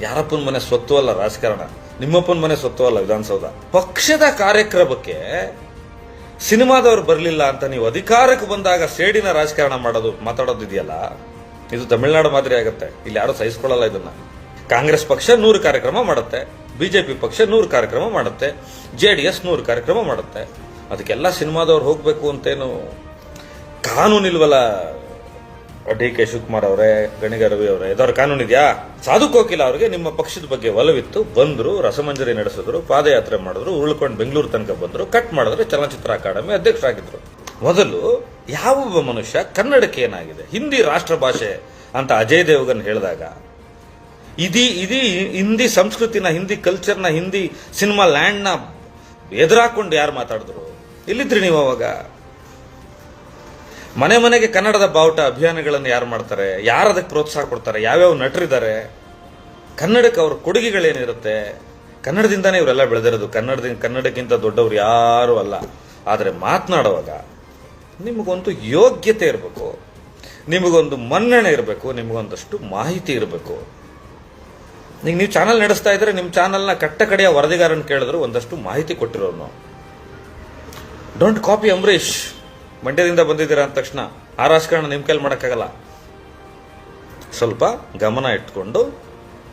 ಯಾರಪ್ಪನ ಮನೆ ಸ್ವತ್ತು ಅಲ್ಲ ರಾಜಕಾರಣ? ನಿಮ್ಮಪ್ಪನ ಮನೆ ಸ್ವತ್ತು ಅಲ್ಲ ವಿಧಾನಸೌಧ. ಪಕ್ಷದ ಕಾರ್ಯಕ್ರಮಕ್ಕೆ ಸಿನಿಮಾದವ್ರು ಬರಲಿಲ್ಲ ಅಂತ ನೀವು ಅಧಿಕಾರಕ್ಕೆ ಬಂದಾಗ ಸೇಡಿನ ರಾಜಕಾರಣ ಮಾಡೋದು ಮಾತಾಡೋದು ಇದೆಯಲ್ಲ? ಇದು ತಮಿಳುನಾಡು ಮಾದರಿ ಆಗುತ್ತೆ. ಇಲ್ಲಿ ಯಾರು ಸಹಿಸ್ಕೊಳ್ಳಲ್ಲ ಇದನ್ನ. ಕಾಂಗ್ರೆಸ್ ಪಕ್ಷ ನೂರು ಕಾರ್ಯಕ್ರಮ ಮಾಡುತ್ತೆ. ಬಿಜೆಪಿ ಪಕ್ಷ ನೂರು ಕಾರ್ಯಕ್ರಮ ಮಾಡುತ್ತೆ. ಜೆ ಡಿ ಎಸ್ ನೂರು ಕಾರ್ಯಕ್ರಮ ಮಾಡುತ್ತೆ. ಅದಕ್ಕೆಲ್ಲ ಸಿನಿಮಾದವ್ರು ಹೋಗ್ಬೇಕು ಅಂತೇನು ಕಾನೂನಿಲ್ವಲ್ಲ ಡಿ ಕೆ ಶಿವಕುಮಾರ್ ಅವರೇ, ಗಣಿಗ ರವಿ ಅವರೇ ಇದವ್ರ ಕಾನೂನು ಇದೆಯಾ? ಸಾಧು ಕೋಕಿಲ ಅವರಿಗೆ ನಿಮ್ಮ ಪಕ್ಷದ ಬಗ್ಗೆ ಒಲವಿತ್ತು. ಬಂದ್ರು, ರಸಮಂಜರಿ ನಡೆಸಿದ್ರು, ಪಾದಯಾತ್ರೆ ಮಾಡಿದ್ರು ಉಳ್ಕೊಂಡು ಬೆಂಗಳೂರು ತನಕ ಬಂದ್ರು ಕಟ್ ಮಾಡಿದ್ರೆ, ಚಲನಚಿತ್ರ ಅಕಾಡೆಮಿ ಅಧ್ಯಕ್ಷರಾಗಿದ್ರು. ಮೊದಲು ಯಾವೊಬ್ಬ ಮನುಷ್ಯ ಕನ್ನಡಕ್ಕೆ ಏನಾಗಿದೆ? ಹಿಂದಿ ರಾಷ್ಟ್ರ ಭಾಷೆ ಅಂತ ಅಜಯ್ ದೇವಗನ್ ಹೇಳಿದಾಗ, ಇದೀ ಇದೀ ಹಿಂದಿ ಸಂಸ್ಕೃತಿನ, ಹಿಂದಿ ಕಲ್ಚರ್ನ ಹಿಂದಿ ಸಿನಿಮಾ ಲ್ಯಾಂಡ್ನ ಎದುರಾಕೊಂಡು ಯಾರು ಮಾತಾಡಿದ್ರು? ಇಲ್ಲಿದ್ರಿ ನೀವು ಅವಾಗ? ಮನೆ ಮನೆಗೆ ಕನ್ನಡದ ಬಾವುಟ ಅಭಿಯಾನಗಳನ್ನು ಯಾರು ಮಾಡ್ತಾರೆ? ಯಾರು ಅದಕ್ಕೆ ಪ್ರೋತ್ಸಾಹ ಕೊಡ್ತಾರೆ? ಯಾವ್ಯಾವ ನಟರಿದ್ದಾರೆ? ಕನ್ನಡಕ್ಕೆ ಅವ್ರ ಕೊಡುಗೆಗಳೇನಿರುತ್ತೆ? ಕನ್ನಡದಿಂದಾನೇ ಇವರೆಲ್ಲ ಬೆಳೆದಿರೋದು. ಕನ್ನಡದಿಂದ, ಕನ್ನಡಕ್ಕಿಂತ ದೊಡ್ಡವ್ರು ಯಾರೂ ಅಲ್ಲ. ಆದರೆ ಮಾತನಾಡುವಾಗ ನಿಮಗೊಂದು ಯೋಗ್ಯತೆ ಇರಬೇಕು. ನಿಮಗೊಂದು ಮನ್ನಣೆ ಇರಬೇಕು. ನಿಮಗೊಂದಷ್ಟು ಮಾಹಿತಿ ಇರಬೇಕು. ಈಗ ನೀವು ಚಾನಲ್ ನಡೆಸ್ತಾ ಇದ್ರೆ ನಿಮ್ಮ ಚಾನಲ್ನ ಕಟ್ಟ ಕಡೆಯ ವರದಿಗಾರನ ಕೇಳಿದ್ರು ಒಂದಷ್ಟು ಮಾಹಿತಿ ಕೊಟ್ಟಿರೋನು ಡೋಂಟ್ ಕಾಪಿ ಅಂಬರೀಷ್. ಮಂಡ್ಯದಿಂದ ಬಂದಿದ್ದೀರಾ ಅಂದ ತಕ್ಷಣ ಆ ರಾಜಕಾರಣ ನಿಮ್ಮ ಕೈಲಿ ಮಾಡೋಕ್ಕಾಗಲ್ಲ. ಸ್ವಲ್ಪ ಗಮನ ಇಟ್ಕೊಂಡು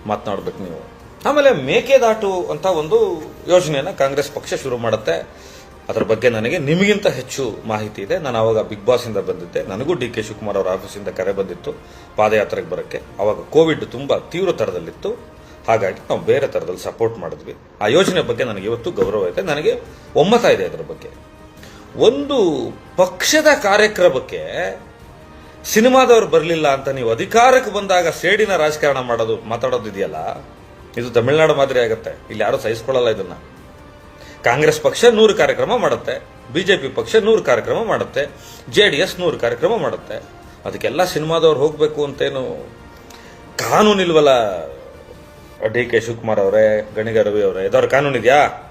ಮಾತನಾಡ್ಬೇಕು ನೀವು. ಆಮೇಲೆ ಮೇಕೆದಾಟು ಅಂತ ಒಂದು ಯೋಜನೆಯನ್ನು ಕಾಂಗ್ರೆಸ್ ಪಕ್ಷ ಶುರು ಮಾಡುತ್ತೆ. ಅದರ ಬಗ್ಗೆ ನನಗೆ ನಿಮಗಿಂತ ಹೆಚ್ಚು ಮಾಹಿತಿ ಇದೆ. ನಾನು ಆವಾಗ ಬಿಗ್ ಬಾಸ್ ಇಂದ ಬಂದಿದ್ದೆ. ನನಗೂ ಡಿ ಕೆ ಶಿವಕುಮಾರ್ ಅವರ ಆಫೀಸಿಂದ ಕರೆ ಬಂದಿತ್ತು. ಪಾದಯಾತ್ರೆಗೆ ಬರೋಕ್ಕೆ. ಆವಾಗ ಕೋವಿಡ್ ತುಂಬ ತೀವ್ರ ಥರದಲ್ಲಿತ್ತು ಹಾಗಾಗಿ ನಾವು ಬೇರೆ ತರದಲ್ಲಿ ಸಪೋರ್ಟ್ ಮಾಡಿದ್ವಿ. ಆ ಯೋಜನೆ ಬಗ್ಗೆ ನನಗೆ ಇವತ್ತು ಗೌರವ ಇದೆ. ನನಗೆ ಒಮ್ಮತ ಇದೆ ಅದರ ಬಗ್ಗೆ. ಒಂದು ಪಕ್ಷದ ಕಾರ್ಯಕ್ರಮಕ್ಕೆ ಸಿನಿಮಾದವ್ರು ಬರಲಿಲ್ಲ ಅಂತ ನೀವು ಅಧಿಕಾರಕ್ಕೆ ಬಂದಾಗ ಸೇಡಿನ ರಾಜಕಾರಣ ಮಾಡೋದು, ಮಾತಾಡೋದು ಇದೆಯಲ್ಲ? ಇದು ತಮಿಳುನಾಡು ಮಾದರಿ ಆಗುತ್ತೆ. ಇಲ್ಲಿ ಯಾರು ಸಹಿಸ್ಕೊಳ್ಳಲ್ಲ ಇದನ್ನ. ಕಾಂಗ್ರೆಸ್ ಪಕ್ಷ ನೂರು ಕಾರ್ಯಕ್ರಮ ಮಾಡುತ್ತೆ. ಬಿಜೆಪಿ ಪಕ್ಷ ನೂರು ಕಾರ್ಯಕ್ರಮ ಮಾಡುತ್ತೆ. ಜೆ ಡಿ ಎಸ್ ನೂರು ಕಾರ್ಯಕ್ರಮ ಮಾಡುತ್ತೆ. ಅದಕ್ಕೆಲ್ಲ ಸಿನಿಮಾದವ್ರು ಹೋಗಬೇಕು ಅಂತೇನು ಕಾನೂನಿಲ್ವಲ್ಲ? ಡಿ ಕೆ ಶಿವಕುಮಾರ್ ಅವರೇ, ಗಣಿಗ ರವಿ ಅವರೇ ಇದವ್ರ ಕಾನೂನು ಇದೆಯಾ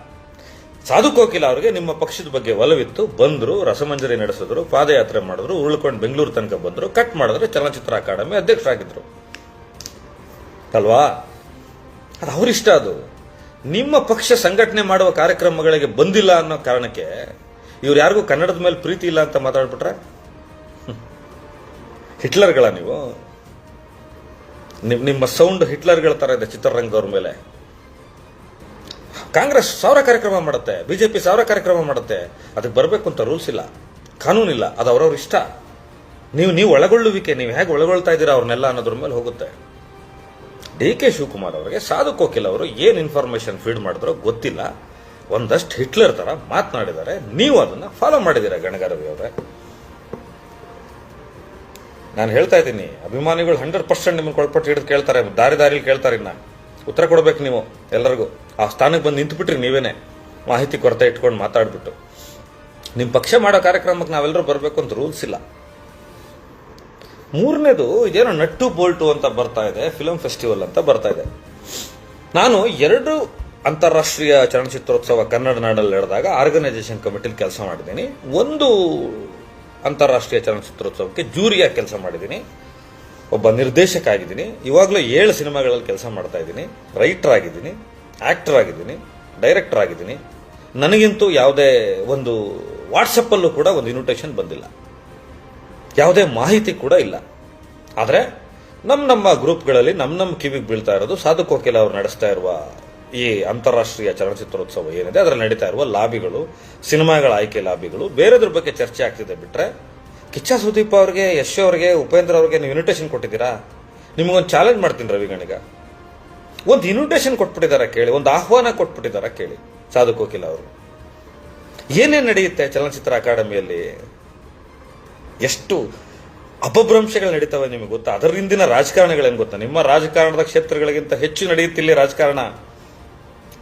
ಸಾಧು ಕೋಕಿಲ ಅವರಿಗೆ ನಿಮ್ಮ ಪಕ್ಷದ ಬಗ್ಗೆ ಒಲವಿತ್ತು. ಬಂದ್ರು, ರಸಮಂಜರಿ ನಡೆಸಿದ್ರು, ಪಾದಯಾತ್ರೆ ಮಾಡಿದ್ರು ಉರುಳ್ಕೊಂಡು ಬೆಂಗಳೂರು ತನಕ ಬಂದ್ರು ಕಟ್ ಮಾಡಿದ್ರೆ, ಚಲನಚಿತ್ರ ಅಕಾಡೆಮಿ ಅಧ್ಯಕ್ಷರಾಗಿದ್ರು. ಅಲ್ವಾ? ಅದು ಅವರಿಷ್ಟ ಅದು. ನಿಮ್ಮ ಪಕ್ಷ ಸಂಘಟನೆ ಮಾಡುವ ಕಾರ್ಯಕ್ರಮಗಳಿಗೆ ಬಂದಿಲ್ಲ ಅನ್ನೋ ಕಾರಣಕ್ಕೆ ಇವ್ರು ಯಾರಿಗೂ ಕನ್ನಡದ ಮೇಲೆ ಪ್ರೀತಿ ಇಲ್ಲ ಅಂತ ಮಾತಾಡ್ಬಿಟ್ರೆ. ಹಿಟ್ಲರ್ಗಳ ನೀವು? ನಿಮ್- ನಿಮ್ಮ ಸೌಂಡ್ ಹಿಟ್ಲರ್ಗಳ ತರ ಇದೆ ಚಿತ್ರರಂಗದವ್ರ ಮೇಲೆ. ಕಾಂಗ್ರೆಸ್ ಸಾವಿರ ಕಾರ್ಯಕ್ರಮ ಮಾಡುತ್ತೆ, ಬಿಜೆಪಿ ಸಾವಿರ ಕಾರ್ಯಕ್ರಮ ಮಾಡುತ್ತೆ, ಅದಕ್ಕೆ ಬರಬೇಕು ಅಂತ ರೂಲ್ಸ್ ಇಲ್ಲ ಕಾನೂನಿಲ್ಲ ಅದು ಅವರವ್ರ ಇಷ್ಟ. ನೀವು ನೀವು ಒಳಗೊಳ್ಳುವಿಕೆ, ನೀವು ಹೇಗೆ ಒಳಗೊಳ್ತಾ ಇದ್ದೀರಾ ಅವ್ರನ್ನೆಲ್ಲ ಅನ್ನೋದ್ರ ಮೇಲೆ ಹೋಗುತ್ತೆ. ಡಿ ಕೆ ಶಿವಕುಮಾರ್ ಅವರಿಗೆ ಸಾಧು ಕೋಕಿಲ್ ಅವರು ಏನು ಇನ್ಫಾರ್ಮೇಶನ್ ಫೀಡ್ ಮಾಡಿದ್ರೋ ಗೊತ್ತಿಲ್ಲ. ಒಂದಷ್ಟು ಹಿಟ್ಲರ್ ತರ ಮಾತನಾಡಿದ್ದಾರೆ. ನೀವು ಅದನ್ನ ಫಾಲೋ ಮಾಡಿದ್ದೀರಾ ಗಣಗಾರವಿ ಅವರೇ? ನಾನು ಹೇಳ್ತಾ ಇದ್ದೀನಿ, ಅಭಿಮಾನಿಗಳು ಹಂಡ್ರೆಡ್ ಪರ್ಸೆಂಟ್ ನಿಮ್ಮನ್ನು ಕೊಳ್ಪಟ್ಟು ಹಿಡಿದು ಕೇಳ್ತಾರೆ, ದಾರಿ ದಾರಿಲಿ ಕೇಳ್ತಾರೆ ಇನ್ನ. ಉತ್ತರ ಕೊಡ್ಬೇಕು ನೀವು ಎಲ್ಲರಿಗೂ ಆ ಸ್ಥಾನಕ್ಕೆ ಬಂದು ನಿಂತುಬಿಟ್ರಿ ನೀವೇನೆ. ಮಾಹಿತಿ ಕೊರತೆ ಇಟ್ಕೊಂಡು ಮಾತಾಡ್ಬಿಟ್ಟು. ನಿಮ್ಮ ಪಕ್ಷ ಮಾಡೋ ಕಾರ್ಯಕ್ರಮಕ್ಕೆ ನಾವೆಲ್ಲರೂ ಬರಬೇಕು ಅಂತ ರೂಲ್ಸ್ ಇಲ್ಲ. ಮೂರನೇದು ಇದೇನೋ ನಟ್ಟು ಬೋಲ್ಟು ಅಂತ ಬರ್ತಾ ಇದೆ ಫಿಲಂ ಫೆಸ್ಟಿವಲ್ ಅಂತ ಬರ್ತಾ ಇದೆ. ನಾನು ಎರಡು ಅಂತಾರಾಷ್ಟ್ರೀಯ ಚಲನಚಿತ್ರೋತ್ಸವ ಕನ್ನಡ ನಾಡಲ್ಲಿ ನಡೆದಾಗ ಆರ್ಗನೈಸೇಷನ್ ಕಮಿಟಿಲಿ ಕೆಲಸ ಮಾಡಿದ್ದೀನಿ. ಒಂದು ಅಂತಾರಾಷ್ಟ್ರೀಯ ಚಲನಚಿತ್ರೋತ್ಸವಕ್ಕೆ ಜೂರಿಯಾಗಿ ಕೆಲಸ ಮಾಡಿದ್ದೀನಿ. ಒಬ್ಬ ನಿರ್ದೇಶಕ ಆಗಿದ್ದೀನಿ. ಇವಾಗಲೂ ಏಳು ಸಿನಿಮಾಗಳಲ್ಲಿ ಕೆಲಸ ಮಾಡ್ತಾ ಇದ್ದೀನಿ. ರೈಟರ್ ಆಗಿದ್ದೀನಿ. ಆಕ್ಟರ್ ಆಗಿದ್ದೀನಿ, ಡೈರೆಕ್ಟರ್ ಆಗಿದ್ದೀನಿ. ನನಗಿಂತೂ ಯಾವುದೇ ಒಂದು ವಾಟ್ಸಪ್ಪಲ್ಲೂ ಕೂಡ ಒಂದು ಇನ್ವಿಟೇಷನ್ ಬಂದಿಲ್ಲ. ಯಾವುದೇ ಮಾಹಿತಿ ಕೂಡ ಇಲ್ಲ. ಆದರೆ ನಮ್ಮ ನಮ್ಮ ಗ್ರೂಪ್ಗಳಲ್ಲಿ ನಮ್ಮ ನಮ್ಮ ಕಿವಿಗೆ ಬೀಳ್ತಾ ಇರೋದು ಸಾಧು ಕೋಕಿಲ ಅವರು ನಡೆಸ್ತಾ ಇರುವ ಈ ಅಂತಾರಾಷ್ಟ್ರೀಯ ಚಲನಚಿತ್ರೋತ್ಸವ ಏನಿದೆ, ಅದರಲ್ಲಿ ನಡೀತಾ ಇರುವ ಲಾಬಿಗಳು, ಸಿನಿಮಾಗಳ ಆಯ್ಕೆ ಲಾಬಿಗಳು, ಬೇರೆದ್ರ ಬಗ್ಗೆ ಚರ್ಚೆ ಆಗ್ತಿದೆ ಬಿಟ್ಟರೆ ಕಿಚ್ಚ ಸುದೀಪ್ ಅವ್ರಿಗೆ, ಯಶ್ ಅವ್ರಿಗೆ, ಉಪೇಂದ್ರ ಅವ್ರಿಗೆ ನೀವು ಇನ್ವಿಟೇಷನ್ ಕೊಟ್ಟಿದ್ದೀರಾ? ನಿಮಗೊಂದು ಚಾಲೆಂಜ್ ಮಾಡ್ತೀನಿ ರವಿಗಣಿಗ ಒಂದು ಇನ್ವಿಟೇಷನ್ ಕೊಟ್ಬಿಟ್ಟಿದ್ದಾರೆ ಕೇಳಿ, ಒಂದು ಆಹ್ವಾನ ಕೊಟ್ಬಿಟ್ಟಿದ್ದಾರೆ ಕೇಳಿ ಸಾಧು ಕೋಕಿಲ ಅವರು. ಏನೇನು ನಡೆಯುತ್ತೆ ಚಲನಚಿತ್ರ ಅಕಾಡೆಮಿಯಲ್ಲಿ? ಎಷ್ಟು ಅಪಭ್ರಂಶಗಳು ನಡೀತವೆ ನಿಮಗೆ ಗೊತ್ತಾ? ಅದರಿಂದಿನ ರಾಜಕಾರಣಗಳೇನು ಗೊತ್ತಾ? ನಿಮ್ಮ ರಾಜಕಾರಣದ ಕ್ಷೇತ್ರಗಳಿಗಿಂತ ಹೆಚ್ಚು ನಡೆಯುತ್ತಿಲ್ಲ ರಾಜಕಾರಣ.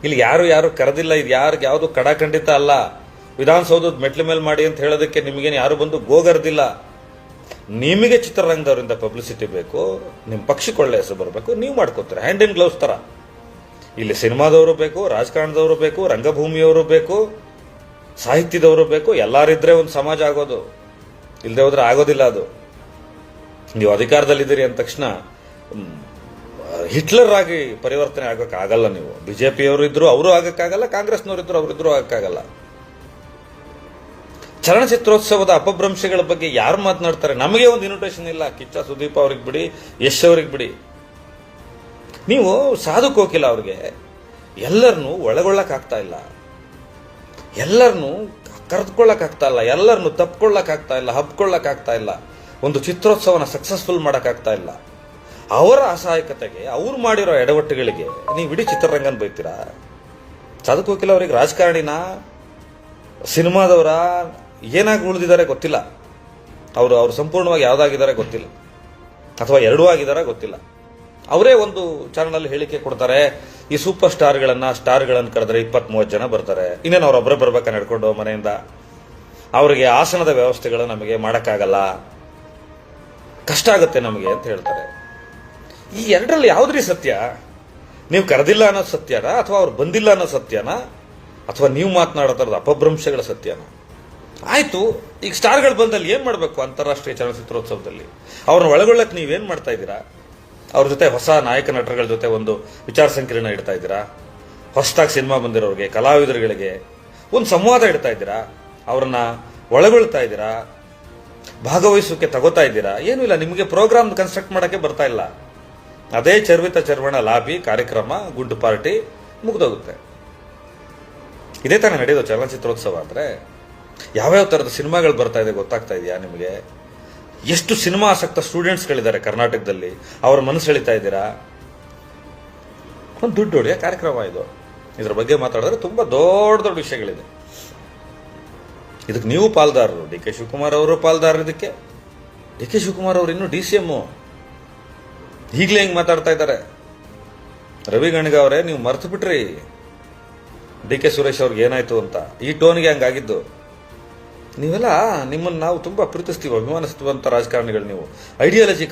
ಇಲ್ಲಿ ಯಾರು ಯಾರು ಕರೆದಿಲ್ಲ, ಇದು ಯಾರಿಗೆ ಯಾವುದು ಕಡಾಖಂಡಿತ ಅಲ್ಲ. ವಿಧಾನಸೌಧದ ಮೆಟ್ಲು ಮೇಲೆ ಮಾಡಿ ಅಂತ ಹೇಳೋದಕ್ಕೆ ನಿಮಗೇನು ಯಾರು ಬಂದು ಗೋಗರ್ದಿಲ್ಲ? ನಿಮಗೆ ಚಿತ್ರರಂಗದವರಿಂದ ಪಬ್ಲಿಸಿಟಿ ಬೇಕು ನಿಮ್ಮ ಪಕ್ಷಕ್ಕೆ ಒಳ್ಳೆ ಹೆಸರು ಬರಬೇಕು, ನೀವು ಮಾಡ್ಕೋತೀರ. ಹ್ಯಾಂಡ್ ಇನ್ ಗ್ಲೌಸ್ ಥರ ಇಲ್ಲಿ ಸಿನಿಮಾದವರು ಬೇಕು, ರಾಜಕಾರಣದವರು ಬೇಕು, ರಂಗಭೂಮಿಯವರು ಬೇಕು, ಸಾಹಿತ್ಯದವರು ಬೇಕು, ಎಲ್ಲಾರಿದ್ರೆ ಒಂದು ಸಮಾಜ ಆಗೋದು. ಇಲ್ಲದೆ ಹೋದ್ರೆ ಆಗೋದಿಲ್ಲ ಅದು. ನೀವು ಅಧಿಕಾರದಲ್ಲಿದ್ದೀರಿ ಅಂದ ತಕ್ಷಣ ಹಿಟ್ಲರ್ ಆಗಿ ಪರಿವರ್ತನೆ ಆಗೋಕ್ಕಾಗಲ್ಲ ನೀವು. ಬಿಜೆಪಿಯವರು ಇದ್ರು ಅವರು ಆಗಕ್ಕಾಗಲ್ಲ ಕಾಂಗ್ರೆಸ್ನವರು ಇದ್ರು ಅವರಿದ್ರು ಆಗಕ್ಕಾಗಲ್ಲ. ಚಲನಚಿತ್ರೋತ್ಸವದ ಅಪಭ್ರಂಶಗಳ ಬಗ್ಗೆ ಯಾರು ಮಾತನಾಡ್ತಾರೆ? ನಮಗೆ ಒಂದು ಇನ್ವಿಟೇಷನ್ ಇಲ್ಲ. ಕಿಚ್ಚ, ಸುದೀಪ್ ಅವ್ರಿಗೆ ಬಿಡಿ, ಯಶ್ ಅವ್ರಿಗೆ ಬಿಡಿ. ನೀವು ಸಾಧು ಕೋಕಿಲ ಅವ್ರಿಗೆ ಎಲ್ಲರನ್ನೂ ಒಳಗೊಳ್ಳಕ್ಕಾಗ್ತಾ ಇಲ್ಲ. ಎಲ್ಲರನ್ನೂ ಕರೆದುಕೊಳ್ಳಕ್ಕಾಗ್ತಾ ಇಲ್ಲ. ಎಲ್ಲರನ್ನೂ ಆಗ್ತಾ ಇಲ್ಲ ಹಬ್ಕೊಳ್ಳಕ್ಕಾಗ್ತಾ ಇಲ್ಲ. ಒಂದು ಚಿತ್ರೋತ್ಸವನ ಸಕ್ಸಸ್ಫುಲ್ ಮಾಡೋಕ್ಕಾಗ್ತಾ ಇಲ್ಲ. ಅವರ ಅಸಹಾಯಕತೆಗೆ, ಅವ್ರು ಮಾಡಿರೋ ಎಡವಟ್ಟುಗಳಿಗೆ ನೀವು ಇಡೀ ಚಿತ್ರರಂಗನ ಬೈತೀರಾ? ಸಾಧು ಕೋಕಿಲ ಅವ್ರಿಗೆ ರಾಜಕಾರಣಿನ? ಸಿನಿಮಾದವರ? ಏನಾಗಿ ಉಳಿದಿದ್ದಾರೆ ಗೊತ್ತಿಲ್ಲ. ಅವರು ಅವರು ಸಂಪೂರ್ಣವಾಗಿ ಯಾವುದಾಗಿದ್ದಾರೆ ಗೊತ್ತಿಲ್ಲ. ಅಥವಾ ಎರಡೂ ಆಗಿದ್ದಾರೆ ಗೊತ್ತಿಲ್ಲ. ಅವರೇ ಒಂದು ಚಾನಲ್ ಹೇಳಿಕೆ ಕೊಡ್ತಾರೆ, ಈ ಸೂಪರ್ ಸ್ಟಾರ್ಗಳನ್ನ, ಸ್ಟಾರ್ಗಳನ್ನು ಕರೆದ್ರೆ ಇಪ್ಪತ್ತ್ ಮೂವತ್ತು ಜನ ಬರ್ತಾರೆ. ಇನ್ನೇನು ಅವ್ರೊಬ್ಬರೇ ಬರ್ಬೇಕಾ ನಡ್ಕೊಂಡು ಮನೆಯಿಂದ? ಅವರಿಗೆ ಆಸನದ ವ್ಯವಸ್ಥೆಗಳು ನಮಗೆ ಮಾಡೋಕ್ಕಾಗಲ್ಲ. ಕಷ್ಟ ಆಗುತ್ತೆ ನಮಗೆ ಅಂತ ಹೇಳ್ತಾರೆ. ಈ ಎರಡರಲ್ಲಿ ಯಾವುದ್ರಿ ಸತ್ಯ? ನೀವು ಕರೆದಿಲ್ಲ ಅನ್ನೋದು ಸತ್ಯನಾ, ಅಥವಾ ಅವ್ರು ಬಂದಿಲ್ಲ ಅನ್ನೋ ಸತ್ಯನಾ, ಅಥವಾ ನೀವು ಮಾತನಾಡೋ ಥರದ ಅಪಭ್ರಂಶಗಳ ಸತ್ಯನಾ? ಆಯ್ತು, ಈಗ ಸ್ಟಾರ್ಗಳು ಬಂದಲ್ಲಿ ಏನು ಮಾಡಬೇಕು ಅಂತಾರಾಷ್ಟ್ರೀಯ ಚಲನಚಿತ್ರೋತ್ಸವದಲ್ಲಿ? ಅವ್ರನ್ನ ಒಳಗೊಳ್ಳಕ್ಕೆ ನೀವೇನು ಮಾಡ್ತಾ ಇದ್ದೀರಾ? ಅವ್ರ ಜೊತೆ ಹೊಸ ನಾಯಕ ನಟರುಗಳ ಜೊತೆ ಒಂದು ವಿಚಾರ ಸಂಕಿರಣ ಇಡ್ತಾ ಇದ್ದೀರಾ? ಹೊಸದಾಗಿ ಸಿನಿಮಾ ಬಂದಿರೋರಿಗೆ, ಕಲಾವಿದರುಗಳಿಗೆ ಒಂದು ಸಂವಾದ ಇಡ್ತಾ ಇದ್ದೀರಾ? ಅವ್ರನ್ನ ಒಳಗೊಳ್ತಾ ಇದ್ದೀರಾ? ಭಾಗವಹಿಸೋಕೆ ತಗೋತಾ ಇದ್ದೀರಾ? ಏನೂ ಇಲ್ಲ, ನಿಮಗೆ ಪ್ರೋಗ್ರಾಮ್ ಕನ್ಸ್ಟ್ರಕ್ಟ್ ಮಾಡೋಕ್ಕೆ ಬರ್ತಾ ಇಲ್ಲ. ಅದೇ ಚರ್ವಿತ ಚರ್ವಣ ಲಾಬಿ ಕಾರ್ಯಕ್ರಮ, ಗುಂಡು ಪಾರ್ಟಿ ಮುಗಿದೋಗುತ್ತೆ. ಇದೇ ತಾನೇ ನಡೆಯೋದು ಚಲನಚಿತ್ರೋತ್ಸವ ಅಂದ್ರೆ ಯಾವ್ಯಾವ ಥರದ ಸಿನಿಮಾಗಳು ಬರ್ತಾ ಇದೆ ಗೊತ್ತಾಗ್ತಾ ಇದೆಯಾ ನಿಮಗೆ? ಎಷ್ಟು ಸಿನಿಮಾ ಆಸಕ್ತ ಸ್ಟೂಡೆಂಟ್ಸ್ಗಳಿದ್ದಾರೆ ಕರ್ನಾಟಕದಲ್ಲಿ? ಅವ್ರ ಮನಸ್ಸು ಎಳಿತಾ ಇದ್ದೀರಾ? ಒಂದು ದುಡ್ಡು ಹೊಡೆಯೋ ಕಾರ್ಯಕ್ರಮ ಇದು. ಇದ್ರ ಬಗ್ಗೆ ಮಾತಾಡಿದ್ರೆ ತುಂಬಾ ದೊಡ್ಡ ದೊಡ್ಡ ವಿಷಯಗಳಿದೆ. ಇದಕ್ಕೆ ನೀವು ಪಾಲ್ದಾರರು. ಡಿ ಕೆ ಶಿವಕುಮಾರ್ ಅವರು ಪಾಲ್ದಾರರು ಇದಕ್ಕೆ. ಡಿ ಕೆ ಶಿವಕುಮಾರ್ ಅವರು ಇನ್ನೂ ಡಿ ಸಿ ಎಂ ಈಗಲೇ ಹೆಂಗೆ ಮಾತಾಡ್ತಾ ಇದ್ದಾರೆ. ರವಿ ಗಣಿಗ ಅವರೇ, ನೀವು ಮರ್ತು ಬಿಟ್ರಿ ಡಿ ಕೆ ಸುರೇಶ್ ಅವ್ರಿಗೆ ಏನಾಯ್ತು ಅಂತ. ಈ ಟೋನ್ಗೆ ಹಂಗಾಗಿದ್ದು. ನೀವೆಲ್ಲ ನಿಮ್ಮನ್ನು ನಾವು ತುಂಬಾ ಪ್ರೀತಿಸ್ತೀವಿ ಅಭಿಮಾನಿಸ್ತೀವಂತ ರಾಜಕಾರಣಿಗಳು ನೀವು. ಐಡಿಯಾಲಜಿ